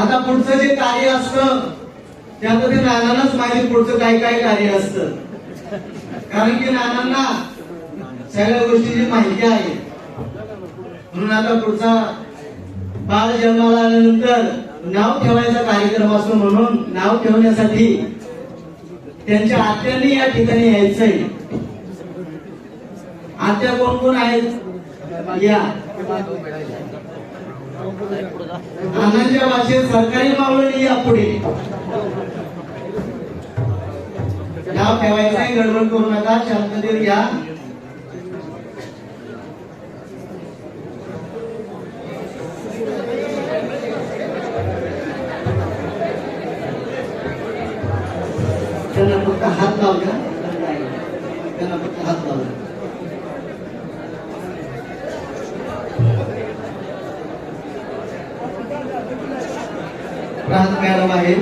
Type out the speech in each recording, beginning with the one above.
आता पुढचं जे कार्य असतं त्यामध्ये नानांनाच माहिती पुढचं काय काय कार्य असतं. कारण की नानांना सगळ्या गोष्टीची माहिती आहे. म्हणून आता पुढचा बाळ जन्माला आल्यानंतर नाव ठेवायचा कार्यक्रम असतो म्हणून नाव ठेवण्यासाठी त्यांच्या आत्यांनी या ठिकाणी यायचंय. आत्या कोण कोण आहेत? या. नानांच्या भाषेत सरकारी मावळणी या पुढे. नाव ठेवायचंय गडबड करू नका शांततेत घ्या. त्यांना फक्त हात लावला त्यांना फक्त हात लावला राहत मॅडम आहे.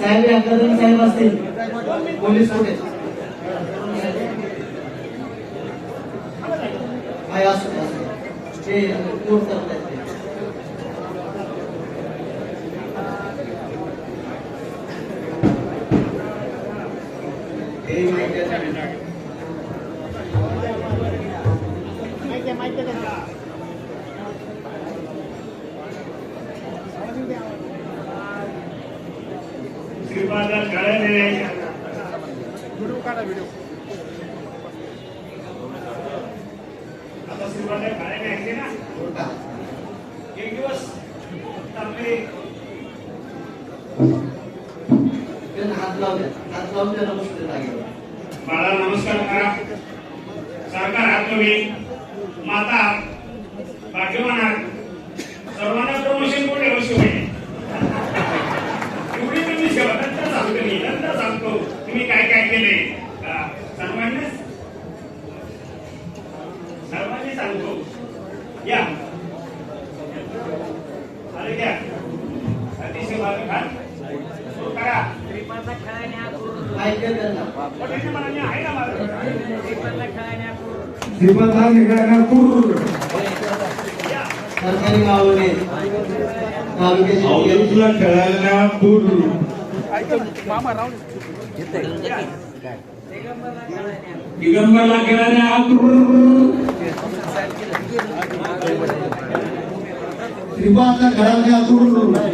साहेब अकादमी साहेब असतील. पोलीस कुठे? आहे असं ते कोण करतायत ते. हे माहिती आहे. श्रीपादा कळणे आता श्रीपादा कळणे ऐकले ना हो का? एक दिवस आपले त्यांना हात लावले. हात लावून लागेल बाळा नमस्कार करा सरकार आहात तुम्ही माता भाग्यवान आहात सर्वांना प्रमोशन कोण वर्ष होईल एवढी तुम्ही सेवा नंतर सांगतो मी नंतर सांगतो तुम्ही काय काय केले सर्वांना सर्वांनी सांगतो या अरे घ्या अतिशय भाग खा सुरू करा माहिती आहे त्यांना मोठ्याच्या मनाने आहे ना माझं श्रीपता निघाल्यापूर या सरकारी मावळे तालुक्याचे औदुला खेळाल्यापूर दिगंबरला खेळाल्यापूर श्रीपादला खेळाल्यापूर हा,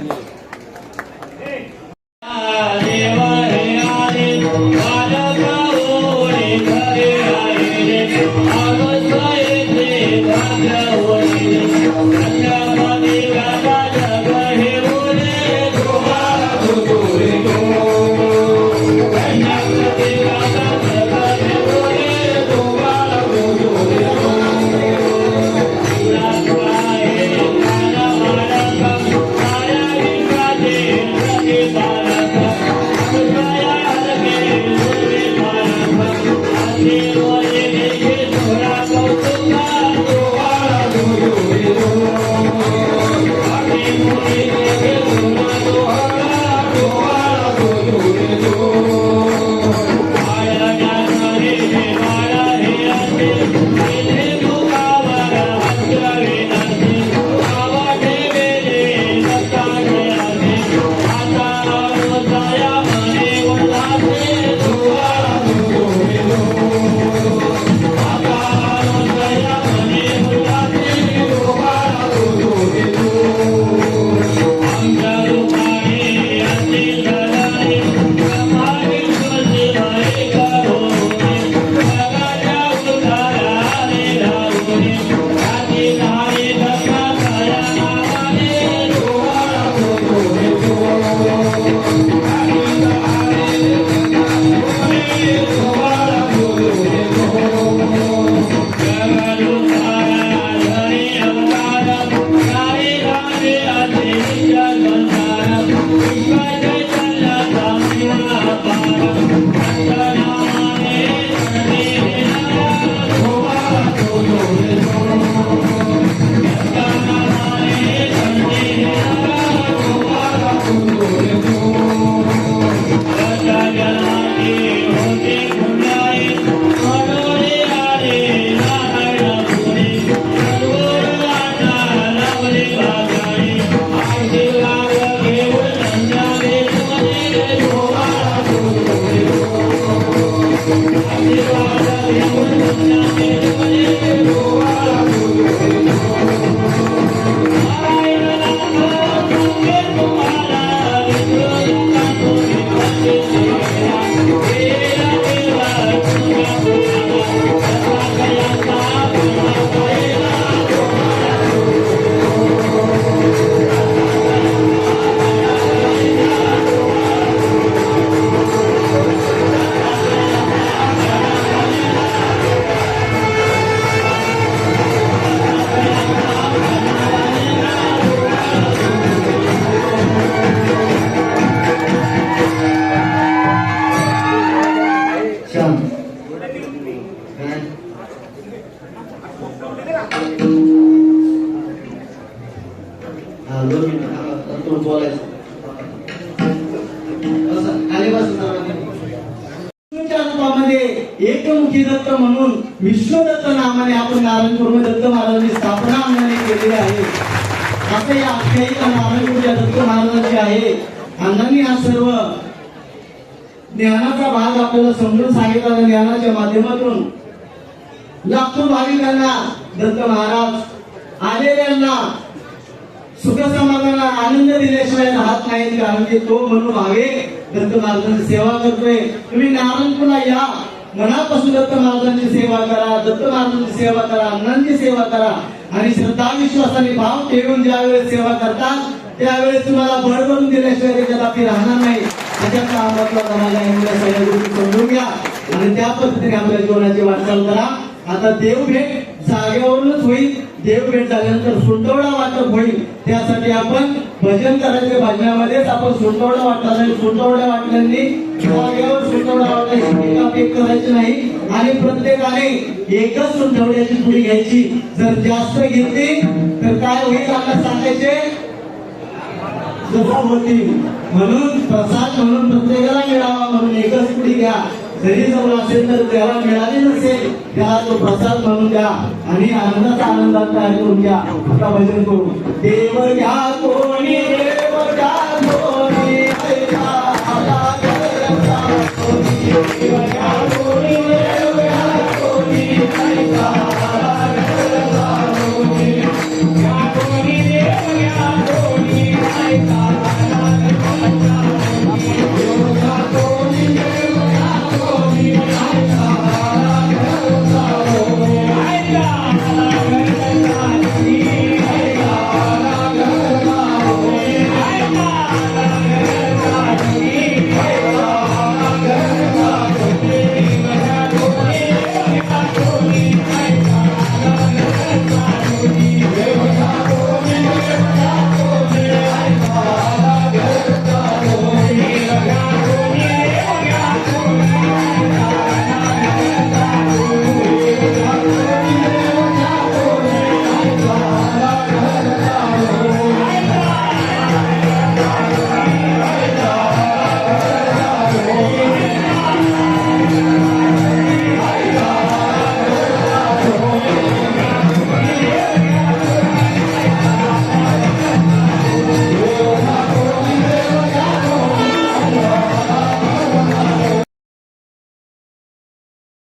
एकमुखी दत्त म्हणून विष्णुदत्त नामाने आपण नारायणपूर्व दत्त महाराजांची स्थापना अंगाने केलेली आहे. असं या आख्यायिका नारायणपूरच्या दत्त महाराजांची आहे. अण्णांनी हा सर्व ज्ञानाचा भाग आपल्याला समजून सांगितला ज्ञानाच्या माध्यमातून लाखो भाविकांना दत्त महाराज आलेल्यांना सुख समाधानाला आनंद दिल्याशिवाय राहत नाहीत कारण की तो मनोभावे दत्त महाराजांची सेवा करतोय. तुम्ही नारायणपूरला या. मनापासून दत्त महाराजांची सेवा करा दत्त महाराजांची सेवा करा अण्णांची सेवा करा. आणि श्रद्धा विश्वासाने भाव ठेवून ज्यावेळेस सेवा करतात त्यावेळेस तुम्हाला बळ बनून दिल्याशिवाय त्याच्यात आपली राहणार नाही. त्याच्या आम्हाला तुम्हाला एवढ्या सगळ्या गोष्टी समजून घ्या. आणि त्या पद्धतीने आपल्या जीवनाची वाटचाल करा. आता देव भेट जागेवरूनच होईल. देवभेट झाल्यानंतर सुंटवडा वाटप होईल. त्यासाठी आपण भजन करायचे भजनामध्येच आपण सुंटवडा वाटला जाईल सुंटवड्या वाटल्यांनी जागेवर सुंटवडा वाटायची करायची नाही. आणि प्रत्येकाने एकच सुंटवड्याची पुडी घ्यायची. जर जास्त घेतली तर काय होईल आपल्याला सांगायचे? होती म्हणून प्रसाद म्हणून प्रत्येकाला मिळावा म्हणून एकच पुढी घ्या. जरी जवळ असेल तर त्याला मिळाले नसेल त्याला तो प्रसाद म्हणून द्या आणि आनंदाचा आनंदात तयार करून घ्या. आता भजन करू. देव घ्या कोणी